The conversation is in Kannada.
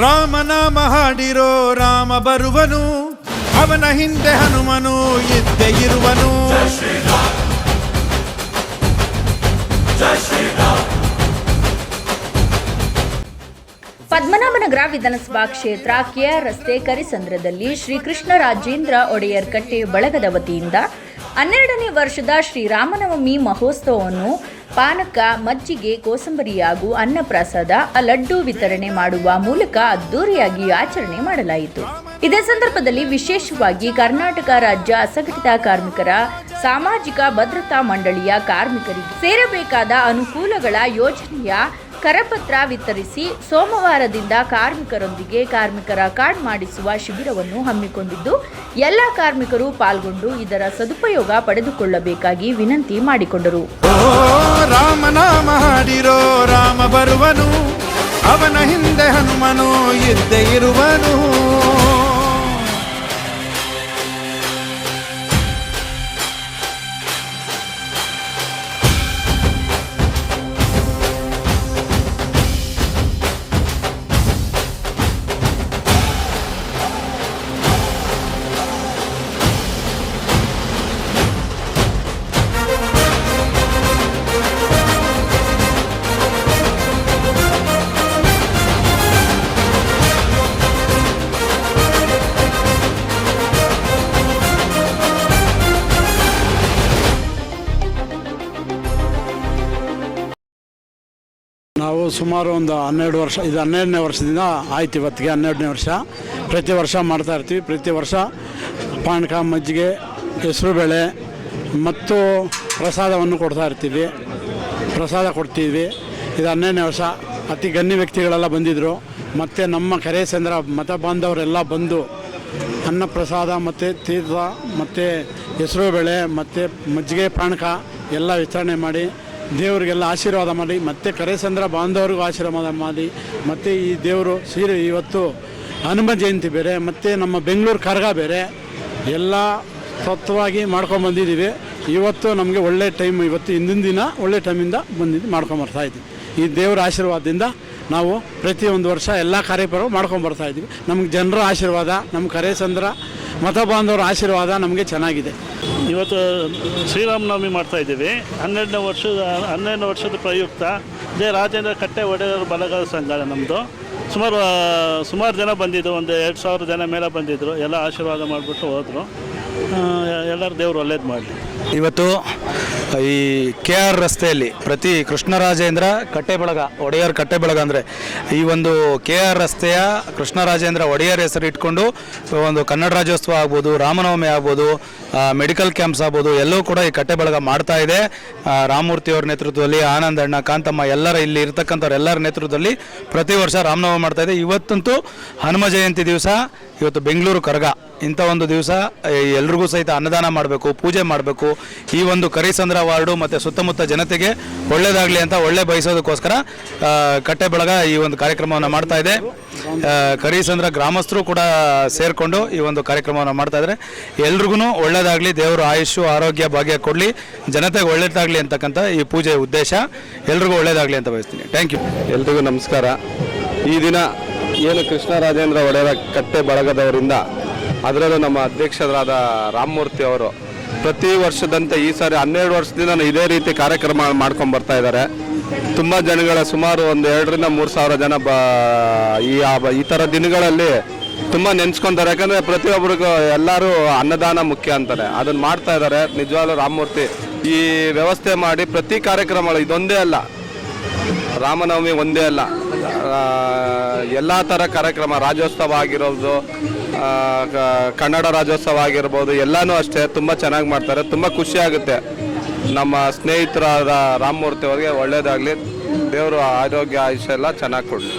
ರಾಮನಾಮ ಹಾಡಿರೋ ರಾಮ ಬರುವನು, ಅವನ ಹಿಂದೆ ಹನುಮನು ಇದ್ದೇ ಇರುವನು. ಪದ್ಮನಾಭನಗರ ವಿಧಾನಸಭಾ ಕ್ಷೇತ್ರ ಕೆಆರ್ ರಸ್ತೆ ಕರಿಸಂದ್ರದಲ್ಲಿ ಶ್ರೀಕೃಷ್ಣ ರಾಜೇಂದ್ರ ಒಡೆಯರ್ ಕಟ್ಟೆ ಬಳಗದ ವತಿಯಿಂದ ಹನ್ನೆರಡನೇ ವರ್ಷದ ಶ್ರೀರಾಮನವಮಿ ಮಹೋತ್ಸವವನ್ನು ಪಾನಕ, ಮಜ್ಜಿಗೆ, ಕೋಸಂಬರಿ ಹಾಗೂ ಅನ್ನಪ್ರಸಾದ ಲಡ್ಡು ವಿತರಣೆ ಮಾಡುವ ಮೂಲಕ ಅದ್ದೂರಿಯಾಗಿ ಆಚರಣೆ ಮಾಡಲಾಯಿತು. ಇದೇ ಸಂದರ್ಭದಲ್ಲಿ ವಿಶೇಷವಾಗಿ ಕರ್ನಾಟಕ ರಾಜ್ಯ ಅಸಂಘಟಿತ ಕಾರ್ಮಿಕರ ಸಾಮಾಜಿಕ ಭದ್ರತಾ ಮಂಡಳಿಯ ಕಾರ್ಮಿಕರಿಗೆ ಸೇರಬೇಕಾದ ಅನುಕೂಲಗಳ ಯೋಜನೆಯ ಕರಪತ್ರ ವಿತರಿಸಿ ಸೋಮವಾರದಿಂದ ಕಾರ್ಮಿಕರೊಂದಿಗೆ ಕಾರ್ಮಿಕರ ಕಾರ್ಡ್ ಮಾಡಿಸುವ ಶಿಬಿರವನ್ನು ಹಮ್ಮಿಕೊಂಡಿದ್ದು ಎಲ್ಲ ಕಾರ್ಮಿಕರು ಪಾಲ್ಗೊಂಡು ಇದರ ಸದುಪಯೋಗ ಪಡೆದುಕೊಳ್ಳಬೇಕಾಗಿ ವಿನಂತಿ ಮಾಡಿಕೊಂಡರು. ರಾಮನಾಮ ಹಾಡಿರೋ ರಾಮ ಬರುವನು. ಅವನ ಹಿಂದೆ ಹನುಮನು ಇದ್ದೇ ಇರುವನು. ನಾವು ಸುಮಾರು ಒಂದು ಹನ್ನೆರಡು ವರ್ಷ, ಇದು ಹನ್ನೆರಡನೇ ವರ್ಷದಿಂದ ಆಯ್ತು ಇವತ್ತಿಗೆ ಹನ್ನೆರಡನೇ ವರ್ಷ. ಪ್ರತಿ ವರ್ಷ ಮಾಡ್ತಾ ಇರ್ತೀವಿ. ಪ್ರತಿ ವರ್ಷ ಪಾನಕ ಮಜ್ಜಿಗೆ ಹೆಸರುಬೇಳೆ ಮತ್ತು ಪ್ರಸಾದವನ್ನು ಕೊಡ್ತಾ ಇರ್ತೀವಿ. ಪ್ರಸಾದ ಕೊಡ್ತೀವಿ. ಇದು ಹನ್ನೆರಡನೇ ವರ್ಷ. ಅತಿ ಗಣ್ಯ ವ್ಯಕ್ತಿಗಳೆಲ್ಲ ಬಂದಿದ್ದರು ಮತ್ತು ನಮ್ಮ ಕೆರೆ ಚಂದ್ರ ಮತ ಬಾಂಧವರೆಲ್ಲ ಬಂದು ಅನ್ನ ಪ್ರಸಾದ ಮತ್ತು ತೀರ್ಥ ಮತ್ತು ಹೆಸರುಬೇಳೆ ಮತ್ತು ಮಜ್ಜಿಗೆ, ಪಾನಕ ಎಲ್ಲ ವಿತರಣೆ ಮಾಡಿ ದೇವರಿಗೆಲ್ಲ ಆಶೀರ್ವಾದ ಮಾಡಿ, ಮತ್ತೆ ಕರೆಸಂದ್ರ ಬಾಂಧವರಿಗೂ ಆಶೀರ್ವಾದ ಮಾಡಿ, ಮತ್ತು ಈ ದೇವರು ಸೀರೆ ಇವತ್ತು ಹನುಮ ಜಯಂತಿ ಬೇರೆ, ಮತ್ತು ನಮ್ಮ ಬೆಂಗಳೂರು ಕರಗ ಬೇರೆ, ಎಲ್ಲ ತತ್ವವಾಗಿ ಮಾಡ್ಕೊಂಬಂದಿದ್ದೀವಿ ಇವತ್ತು ನಮಗೆ ಒಳ್ಳೆ ಟೈಮ್ ಇವತ್ತು ಹಿಂದಿನ ದಿನ ಒಳ್ಳೆ ಟೈಮಿಂದ ಬಂದಿದ್ದು ಮಾಡ್ಕೊಂಬರ್ತಾ ಇದ್ದೀವಿ. ಈ ದೇವರ ಆಶೀರ್ವಾದದಿಂದ ನಾವು ಪ್ರತಿಯೊಂದು ವರ್ಷ ಎಲ್ಲ ಕಾರ್ಯಕ್ರಮ ಮಾಡ್ಕೊಂಬರ್ತಾ ಇದ್ದೀವಿ ನಮ್ಗೆ ಜನರ ಆಶೀರ್ವಾದ ನಮ್ಮ ಕರೆಸಂದ್ರ ಮತ ಬಾಂಧವರ ಆಶೀರ್ವಾದ ನಮಗೆ ಚೆನ್ನಾಗಿದೆ. ಇವತ್ತು ಶ್ರೀರಾಮನವಮಿ ಮಾಡ್ತಾ ಇದ್ದೀವಿ. ಹನ್ನೆರಡನೇ ವರ್ಷದ ಹನ್ನೆರಡನೇ ವರ್ಷದ ಪ್ರಯುಕ್ತ ಜೆ ರಾಜೇಂದ್ರ ಕಟ್ಟೆ ಒಡೆಯರ ಬಲಗಾಲ ಸಂಘ ನಮ್ಮದು ಸುಮಾರು ಸುಮಾರು ಜನ ಬಂದಿದ್ದು ಒಂದು ಎರಡು ಸಾವಿರ ಜನ ಮೇಲೆ ಬಂದಿದ್ದರು ಎಲ್ಲ ಆಶೀರ್ವಾದ ಮಾಡಿಬಿಟ್ಟು ಹೋದರು. ಎಲ್ಲರೂ ದೇವರು ಒಳ್ಳೇದು ಮಾಡಲಿ. ಇವತ್ತು ಈ ಕೆ ಆರ್ ರಸ್ತೆಯಲ್ಲಿ ಪ್ರತಿ ಕೃಷ್ಣರಾಜೇಂದ್ರ ಕಟ್ಟೆಬಳಗ, ಒಡೆಯರ್ ಕಟ್ಟೆಬಳಗ ಅಂದರೆ ಈ ಒಂದು ಕೆ ಆರ್ ರಸ್ತೆಯ ಕೃಷ್ಣರಾಜೇಂದ್ರ, ಒಡೆಯರ್ ಹೆಸರು ಇಟ್ಕೊಂಡು ಒಂದು ಕನ್ನಡ ರಾಜ್ಯೋತ್ಸವ ಆಗ್ಬೋದು, ರಾಮನವಮಿ ಆಗ್ಬೋದು ಮೆಡಿಕಲ್ ಕ್ಯಾಂಪ್ಸ್ ಆಗ್ಬೋದು ಎಲ್ಲವೂ ಕೂಡ ಈ ಕಟ್ಟೆಬಳಗ ಮಾಡ್ತಾ ಇದೆ. ರಾಮಮೂರ್ತಿ ಅವ್ರ ನೇತೃತ್ವದಲ್ಲಿ, ಆನಂದ್ ಅಣ್ಣ, ಕಾಂತಮ್ಮ ಎಲ್ಲರ ಇಲ್ಲಿ ಇರ್ತಕ್ಕಂಥವ್ರ ಎಲ್ಲರ ನೇತೃತ್ವದಲ್ಲಿ ಪ್ರತಿ ವರ್ಷ ರಾಮನವಮಿ ಮಾಡ್ತಾ ಇದೆ. ಇವತ್ತಂತೂ ಹನುಮ ಜಯಂತಿ ದಿವಸ. ಇವತ್ತು ಬೆಂಗಳೂರು ಕರಗ, ಇಂಥ ಒಂದು ದಿವಸ ಎಲ್ರಿಗೂ ಸಹಿತ ಅನ್ನದಾನ ಮಾಡಬೇಕು, ಪೂಜೆ ಮಾಡಬೇಕು. ಈ ಒಂದು ಕರಿಸಂದ್ರ ವಾರ್ಡು ಮತ್ತು ಸುತ್ತಮುತ್ತ ಜನತೆಗೆ ಒಳ್ಳೇದಾಗಲಿ ಅಂತ ಒಳ್ಳೆ ಬಯಸೋದಕ್ಕೋಸ್ಕರ ಕಟ್ಟೆ ಬಳಗ ಈ ಒಂದು ಕಾರ್ಯಕ್ರಮವನ್ನು ಮಾಡ್ತಾ ಇದೆ. ಕರಿಸಂದ್ರ ಗ್ರಾಮಸ್ಥರು ಕೂಡ ಸೇರಿಕೊಂಡು ಈ ಒಂದು ಕಾರ್ಯಕ್ರಮವನ್ನು ಮಾಡ್ತಾ ಇದ್ದಾರೆ. ಎಲ್ರಿಗೂ ಒಳ್ಳೇದಾಗಲಿ, ದೇವರು ಆಯುಷು ಆರೋಗ್ಯ, ಭಾಗ್ಯ ಕೊಡಲಿ. ಜನತೆಗೆ ಒಳ್ಳೇದಾಗಲಿ ಅಂತಕ್ಕಂಥ ಈ ಪೂಜೆ ಉದ್ದೇಶ. ಎಲ್ರಿಗೂ ಒಳ್ಳೇದಾಗಲಿ ಅಂತ ಬಯಸ್ತೀನಿ. ಥ್ಯಾಂಕ್ ಯು ಎಲ್ರಿಗೂ ನಮಸ್ಕಾರ. ಈ ದಿನ ಏನು ಕೃಷ್ಣರಾಜೇಂದ್ರ ಒಡೆಯರ ಕಟ್ಟೆ ಬಳಗದವರಿಂದ ಅದರಲ್ಲೂ ನಮ್ಮ ಅಧ್ಯಕ್ಷರಾದ ರಾಮಮೂರ್ತಿ ಅವರು ಪ್ರತಿ ವರ್ಷದಂತೆ ಈ ಸಾರಿ ಹನ್ನೆರಡು ವರ್ಷದಿಂದ ಇದೇ ರೀತಿ ಕಾರ್ಯಕ್ರಮ ಮಾಡ್ಕೊಂಡು ಬರ್ತಾ ಇದ್ದಾರೆ. ತುಂಬ ಜನಗಳ ಸುಮಾರು ಒಂದು ಎರಡರಿಂದ ಮೂರು ಸಾವಿರ ಜನ ಬ, ಈ ಈ ಥರ ದಿನಗಳಲ್ಲಿ ತುಂಬ ನೆನೆಸ್ಕೊತಾರೆ. ಯಾಕಂದರೆ ಪ್ರತಿಯೊಬ್ಬರಿಗೂ ಎಲ್ಲರೂ ಅನ್ನದಾನ ಮುಖ್ಯ ಅಂತಾರೆ. ಅದನ್ನು ಮಾಡ್ತಾ ಇದ್ದಾರೆ. ನಿಜವಾಗ್ಲೂ ರಾಮಮೂರ್ತಿ ಈ ವ್ಯವಸ್ಥೆ ಮಾಡಿ ಪ್ರತಿ ಕಾರ್ಯಕ್ರಮಗಳು ಇದೊಂದೇ ಅಲ್ಲ. ರಾಮನವಮಿ ಒಂದೇ ಅಲ್ಲ. ಎಲ್ಲ ಥರ ಕಾರ್ಯಕ್ರಮ, ರಾಜ್ಯೋತ್ಸವ ಆಗಿರೋದು ಕನ್ನಡ ರಾಜ್ಯೋತ್ಸವ ಆಗಿರ್ಬೋದು, ಎಲ್ಲನೂ ಅಷ್ಟೇ, ತುಂಬ ಚೆನ್ನಾಗಿ ಮಾಡ್ತಾರೆ, ತುಂಬ ಖುಷಿಯಾಗುತ್ತೆ ನಮ್ಮ ಸ್ನೇಹಿತರಾದ ರಾಮಮೂರ್ತಿ ಅವರಿಗೆ ಒಳ್ಳೆಯದಾಗಲಿ ದೇವರು ಆರೋಗ್ಯ, ಆಯುಷ್ಯ ಎಲ್ಲ ಚೆನ್ನಾಗಿ ಕೊಡಲಿ.